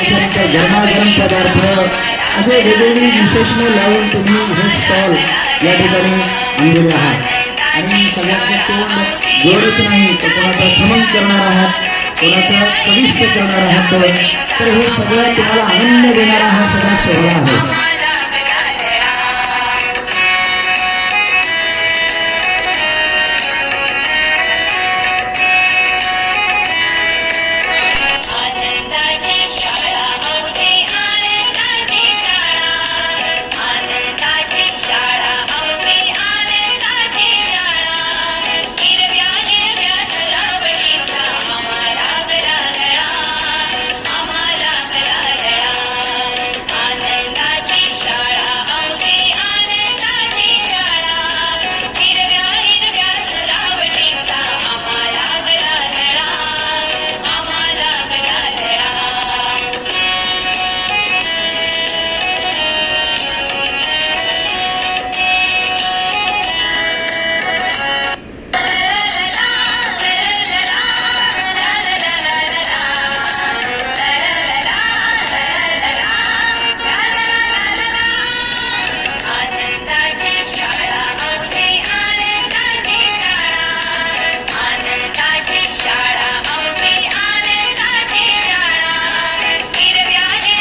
गरमागरम पदार्थ असे वेगवेगळी विशेषणं लावून तुम्ही हे स्टॉल या ठिकाणी आणलेले आहात. आणि सगळ्यांचे तोंड गोडच नाही तर कोणाचा खमंग करणार आहात कोणाचं चविष्ट करणार आहात तर हे सगळं तुम्हाला आनंद देणारा हा सगळा सोहळा आहे.